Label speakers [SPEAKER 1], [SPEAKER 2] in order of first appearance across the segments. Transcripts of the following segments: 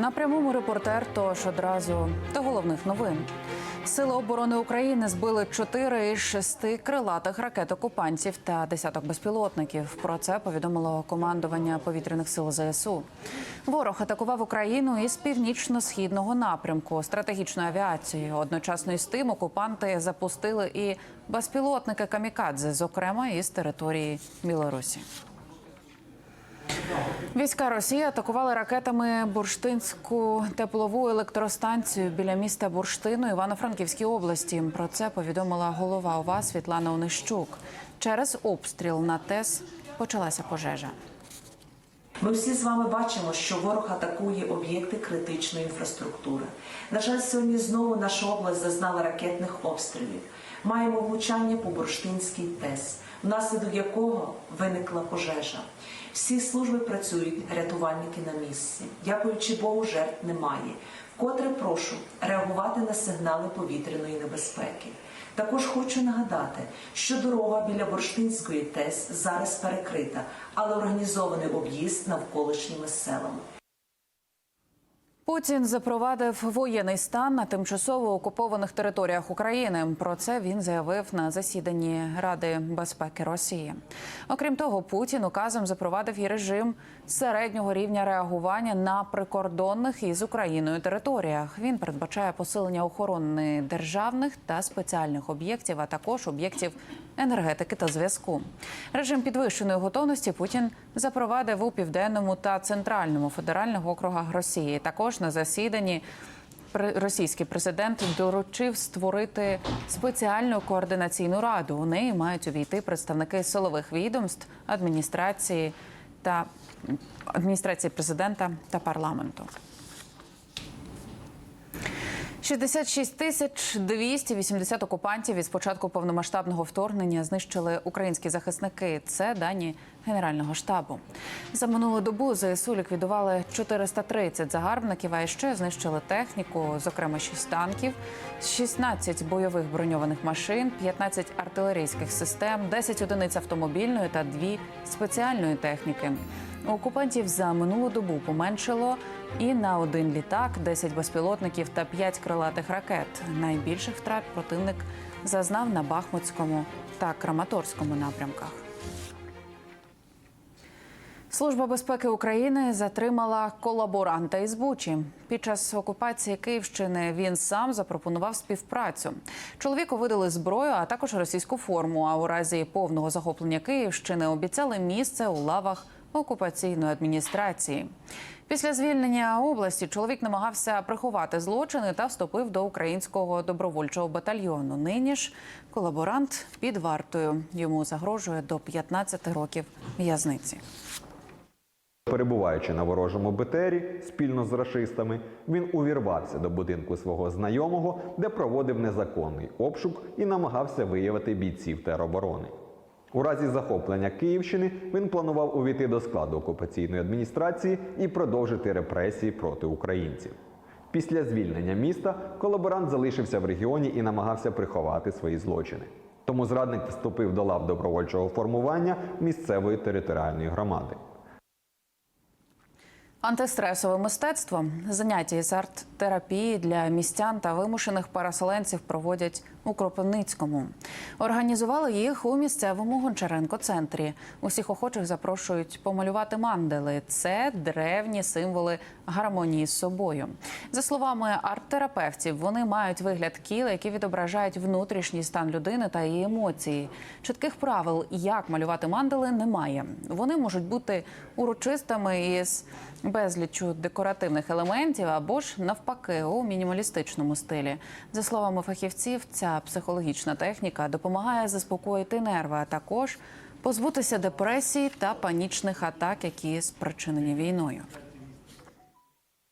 [SPEAKER 1] На прямому репортер, тож одразу до головних новин. Сили оборони України збили чотири із шести крилатих ракет окупантів та десяток безпілотників. Про це повідомило командування повітряних сил ЗСУ. Ворог атакував Україну із північно-східного напрямку стратегічною авіацією. Одночасно із тим окупанти запустили і безпілотники камікадзе, зокрема із території Білорусі. Війська Росії атакували ракетами бурштинську теплову електростанцію біля міста Бурштину Івано-Франківській області. Про це повідомила голова ОВА Світлана Онищук. Через обстріл на ТЕС почалася пожежа.
[SPEAKER 2] Ми всі з вами бачимо, що ворог атакує об'єкти критичної інфраструктури. На жаль, сьогодні знову наша область зазнала ракетних обстрілів. Маємо влучання по Бурштинській ТЕС, внаслідок якого виникла пожежа. Всі служби працюють, рятувальники на місці. Дякуючи Богу, жертв немає. Вкотре прошу реагувати на сигнали повітряної небезпеки. Також хочу нагадати, що дорога біля Бурштинської ТЕС зараз перекрита, але організований об'їзд навколишніми селами.
[SPEAKER 1] Путін запровадив воєнний стан на тимчасово окупованих територіях України. Про це він заявив на засіданні Ради безпеки Росії. Окрім того, Путін указом запровадив і режим середнього рівня реагування на прикордонних із Україною територіях. Він передбачає посилення охорони державних та спеціальних об'єктів, а також об'єктів енергетики та зв'язку. Режим підвищеної готовності Путін запровадив у південному та центральному федеральних округах Росії. Також на засіданні російський президент доручив створити спеціальну координаційну раду. У неї мають увійти представники силових відомств, адміністрації та адміністрації президента та парламенту. 66 тисяч 280 окупантів із початку повномасштабного вторгнення знищили українські захисники. Це дані Генерального штабу. За минулу добу ЗСУ ліквідували 430 загарбників, а ще знищили техніку, зокрема 6 танків, 16 бойових броньованих машин, 15 артилерійських систем, 10 одиниць автомобільної та 2 спеціальної техніки. Окупантів за минулу добу поменшило і на один літак, 10 безпілотників та 5 крилатих ракет. Найбільших втрат противник зазнав на Бахмутському та Краматорському напрямках. Служба безпеки України затримала колаборанта із Бучі. Під час окупації Київщини він сам запропонував співпрацю. Чоловіку видали зброю, а також російську форму. А у разі повного захоплення Київщини обіцяли місце у лавах окупаційної адміністрації. Після звільнення області чоловік намагався приховати злочини та вступив до українського добровольчого батальйону. Нині ж колаборант під вартою йому загрожує до 15 років в'язниці.
[SPEAKER 3] Перебуваючи на ворожому БТРі спільно з рашистами, він увірвався до будинку свого знайомого, де проводив незаконний обшук і намагався виявити бійців тероборони. У разі захоплення Київщини він планував увійти до складу окупаційної адміністрації і продовжити репресії проти українців. Після звільнення міста колаборант залишився в регіоні і намагався приховати свої злочини. Тому зрадник вступив до лав добровольчого формування місцевої територіальної громади.
[SPEAKER 1] Антистресове мистецтво заняття із арт-терапії для містян та вимушених переселенців проводять у Кропивницькому. Організували їх у місцевому Гончаренко-центрі. Усіх охочих запрошують помалювати мандели. Це древні символи гармонії з собою. За словами арт-терапевтів, вони мають вигляд кіл, які відображають внутрішній стан людини та її емоції. Чітких правил, як малювати мандели, немає. Вони можуть бути урочистими із безліччю декоративних елементів або ж навпаки у мінімалістичному стилі. За словами фахівців, ця психологічна техніка допомагає заспокоїти нерви, а також позбутися депресії та панічних атак, які спричинені війною.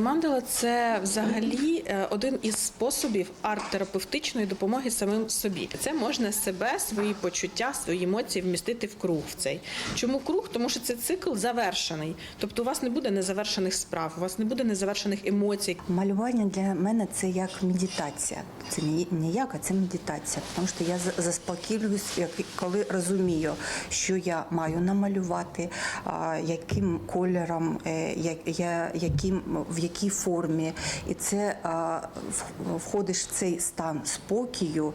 [SPEAKER 4] Мандала це взагалі е, один із способів арт-терапевтичної допомоги самим собі. Це можна себе, свої почуття, свої емоції вмістити в круг. В цей чому круг? Тому що це цикл завершений. Тобто, у вас не буде незавершених справ, у вас не буде незавершених емоцій.
[SPEAKER 5] Малювання для мене це як медитація. Це не не як, а це медитація. Тому що я за- заспокоююсь, як коли розумію, що я маю намалювати, яким кольором, е, яким в якій формі, і це входиш в цей стан спокою.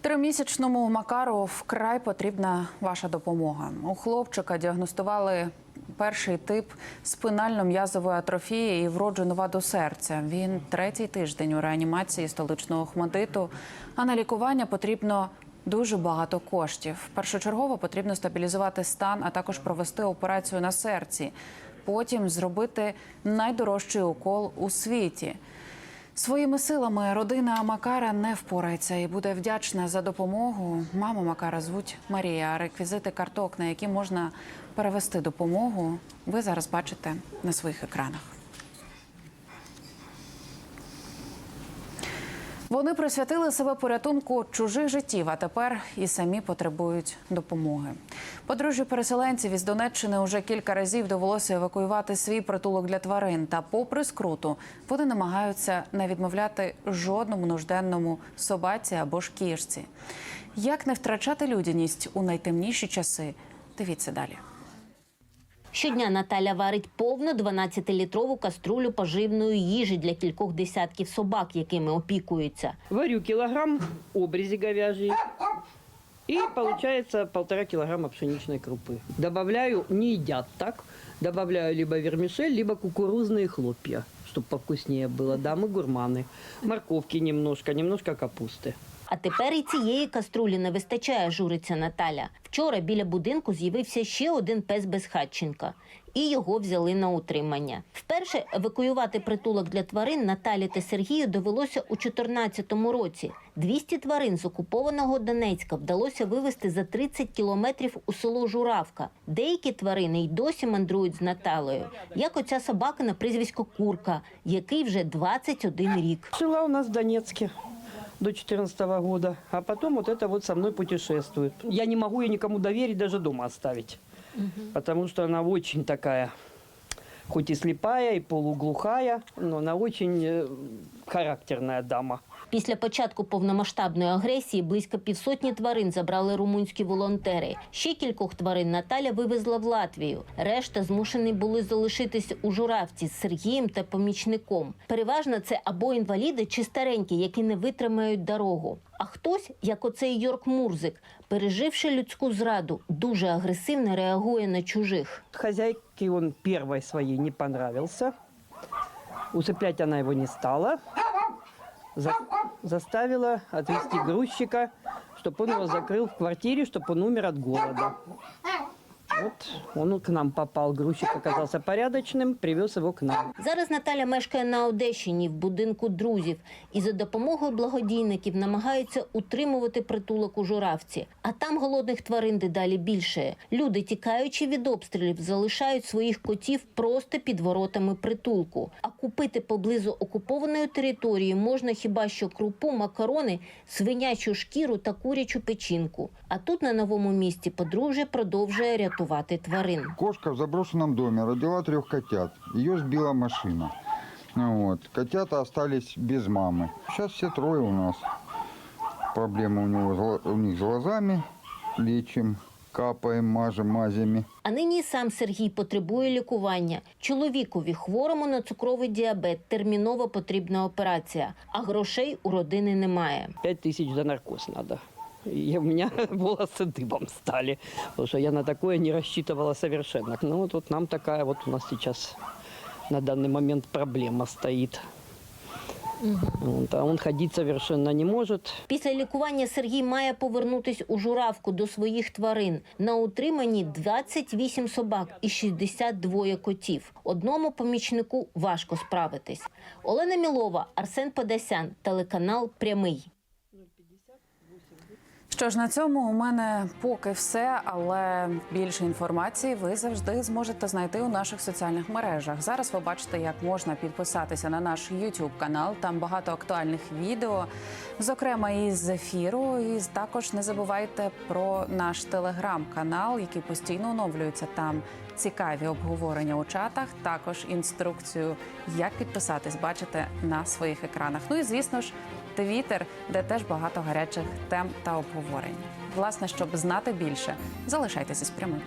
[SPEAKER 1] Тримісячному Макару вкрай потрібна ваша допомога. У хлопчика діагностували перший тип спинально-м'язової атрофії і вроджену ваду серця. Він третій тиждень у реанімації столичного хмадиту, а на лікування потрібно дуже багато коштів. Першочергово потрібно стабілізувати стан, а також провести операцію на серці. Потім зробити найдорожчий укол у світі. Своїми силами родина Макара не впорається і буде вдячна за допомогу. Маму Макара звуть Марія. А Реквізити карток, на які можна перевести допомогу, ви зараз бачите на своїх екранах. Вони присвятили себе порятунку чужих життів, а тепер і самі потребують допомоги. Подружжю переселенців із Донеччини уже кілька разів довелося евакуювати свій притулок для тварин. Та, попри скруту, вони намагаються не відмовляти жодному нужденному собаці або ж кішці. Як не втрачати людяність у найтемніші часи? Дивіться далі.
[SPEAKER 6] Щодня Наталя варить повну 12-літрову каструлю поживної їжі для кількох десятків собак, якими опікується.
[SPEAKER 7] Варю килограмм обрези говяжьей и получается полтора килограмма пшеничной крупы. Добавляю, не едят так, добавляю либо вермишель, либо кукурузные хлопья, чтобы повкуснее было. Да, мы гурманы. Морковки немножко, немножко капусты.
[SPEAKER 6] А тепер і цієї каструлі не вистачає, журиться Наталя. Вчора біля будинку з'явився ще один пес безхатченка. І його взяли на утримання. Вперше евакуювати притулок для тварин Наталі та Сергію довелося у 2014 році. 200 тварин з окупованого Донецька вдалося вивезти за 30 кілометрів у село Журавка. Деякі тварини й досі мандрують з Наталею, як оця собака на прізвисько Курка, який вже 21 рік.
[SPEAKER 7] Жила у нас в Донецке до 14 года, а потом вот это вот со мной путешествует. Я не могу ее никому доверить, даже дома оставить, потому что она очень такая, хоть и слепая, и полуглухая, но она очень э, характерная дама.
[SPEAKER 6] Після початку повномасштабної агресії близько півсотні тварин забрали румунські волонтери. Ще кількох тварин Наталя вивезла в Латвію. Решта змушені були залишитись у журавці з Сергієм та помічником. Переважно це або інваліди чи старенькі, які не витримають дорогу. А хтось, як оцей Йорк Мурзик, переживши людську зраду, дуже агресивно реагує на чужих.
[SPEAKER 7] Хозяйке он первой своей не понравился. Усыплять она его не стала За- заставила отвезти грузчика, чтобы он его закрыл в квартире, чтобы он умер от голода. Вот он к нам попал. Грузчик оказался порядочным, привез его к нам.
[SPEAKER 6] Зараз Наталя мешкає на Одещині в будинку друзів і за допомогою благодійників намагається утримувати притулок у Журавці. А там голодних тварин дедалі більше. Люди, тікаючи від обстрілів, залишають своїх котів просто під воротами притулку. А купити поблизу окупованої території можна хіба що крупу, макарони, свинячу шкіру та курячу печінку. А тут на новому місці подружжя продовжує рятувати тварин.
[SPEAKER 8] Кошка в заброшенном доме родила трех котят. Ее сбила машина. Ну Вот. Котята остались без мамы. Сейчас все трое у нас. Проблемы у, него, с гла- у них с глазами. Лечим, капаем, мажем мазями.
[SPEAKER 6] А нині і сам Сергій потребує лікування. Чоловікові хворому на цукровий діабет терміново потрібна операція, а грошей у родини немає.
[SPEAKER 7] Пять тысяч за наркоз надо. И у меня волосы дыбом стали, потому что я на такое не рассчитывала совершенно. Ну вот, вот нам такая вот у нас сейчас на данный момент проблема стоит. Вот, а он ходить совершенно не может.
[SPEAKER 6] Після лікування Сергій має повернутись у журавку до своїх тварин. На утриманні 28 собак і 62 котів. Одному помічнику важко справитись. Олена Мілова, Арсен Подасян, телеканал Прямий.
[SPEAKER 1] Що ж на цьому у мене поки все, але більше інформації ви завжди зможете знайти у наших соціальних мережах. Зараз ви бачите, як можна підписатися на наш YouTube канал. Там багато актуальних відео, зокрема із ефіру. І також не забувайте про наш телеграм-канал, який постійно оновлюється. Там цікаві обговорення у чатах. Також інструкцію, як підписатись, бачите на своїх екранах. Ну і звісно ж. Твіттер, де теж багато гарячих тем та обговорень. Власне, щоб знати більше, залишайтеся з прямим.